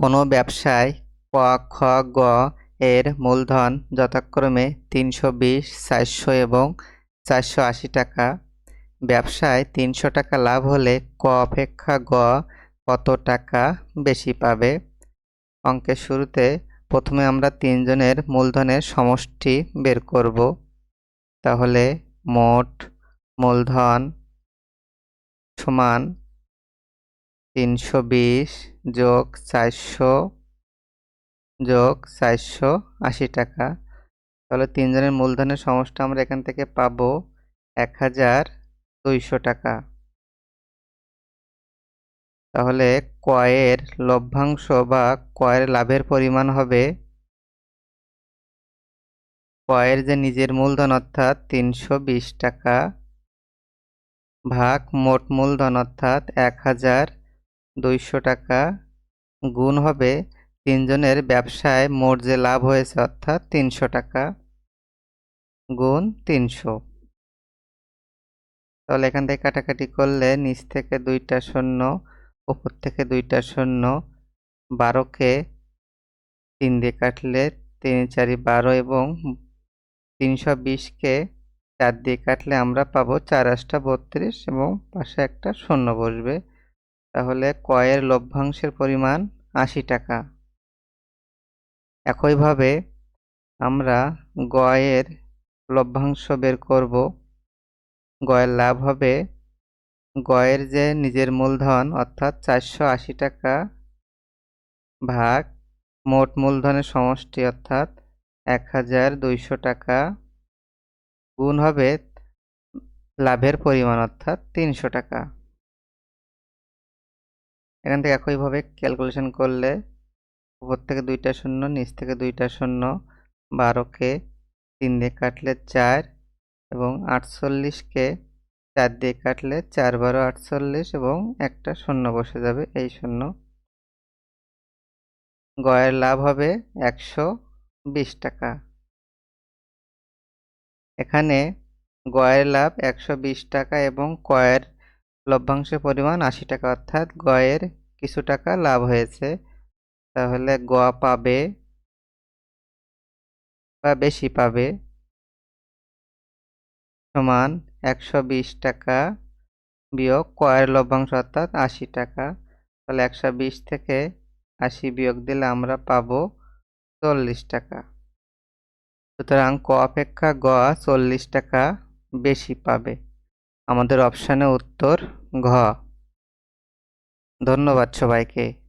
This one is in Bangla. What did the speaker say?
কোনো ব্যবসায় ক খ, গ এর মূলধন যথাক্রমে তিনশো বিশ, চারশো এবং চারশো আশি টাকা। ব্যবসায় তিনশো টাকা লাভ হলে ক অপেক্ষা গ কত টাকা বেশি পাবে? অঙ্কের শুরুতে প্রথমে আমরা তিনজনের মূলধনের সমষ্টি বের করব। তাহলে মোট মূলধন সমান তিনশো বিশ যোগ চারশো যোগ চারশো আশি টাকা। তাহলে তিনজনের মূলধনের সমষ্টি আমরা এখান থেকে পাবো এক হাজার দুইশো টাকা। তাহলে কয়ের লভ্যাংশ বা কয়ের লাভের পরিমাণ হবে কয়ের যে নিজের মূলধন অর্থাৎ তিনশো বিশ টাকা ভাগ মোট মূলধন অর্থাৎ এক হাজার দুইশো টাকা গুণ হবে তিনজনের ব্যবসায় মোট যে লাভ হয়েছে অর্থাৎ তিনশো টাকা গুণ তিনশো। তাহলে এখান থেকে কাটাকাটি করলে নিচ থেকে দুইটা শূন্য, উপর থেকে দুইটা শূন্য, বারোকে তিন দিয়ে কাটলে তিন চারি বারো এবং তিনশো বিশকে চার দিয়ে কাটলে আমরা পাবো চার আটটা বত্রিশ এবং পাশে একটা শূন্য বসবে। তাহলে কয়ের লভ্যাংশের পরিমাণ আশি টাকা। একইভাবে আমরা গয়ের লভ্যাংশ বের করব। গয়ের লাভ হবে গয়ের যে নিজের মূলধন, অর্থাৎ চারশো আশি টাকা ভাগ মোট মূলধনের সমষ্টি, অর্থাৎ এক হাজার দুইশো টাকা গুণ হবে লাভের পরিমাণ, অর্থাৎ তিনশো টাকা। এখান থেকে একইভাবে ক্যালকুলেশন করলে উপর থেকে দুইটা শূন্য, নিচ থেকে দুইটা শূন্য বারোকে তিন দিয়ে কাটলে চার এবং আটচল্লিশকে চার দিয়ে কাটলে চার, বারো, আটচল্লিশ এবং একটা শূন্য বসে যাবে এই শূন্য। গয়ের লাভ হবে একশো বিশ টাকা। এখানে গয়ের লাভ একশো বিশ টাকা এবং কয়ের লভ্যাংশের পরিমাণ আশি টাকা, অর্থাৎ গয়ের কিছু টাকা লাভ হয়েছে। তাহলে গ পাবে বা বেশি পাবে সমান একশো বিশ টাকা বিয়োগ কয়ের লভ্যাংশ, অর্থাৎ আশি টাকা। তাহলে একশো বিশ থেকে আশি বিয়োগ দিলে আমরা পাবো চল্লিশ টাকা। সুতরাং ক অপেক্ষা গ চল্লিশ টাকা বেশি পাবে। আমাদের অপশানে উত্তর ঘ। ধন্যবাদ সবাইকে।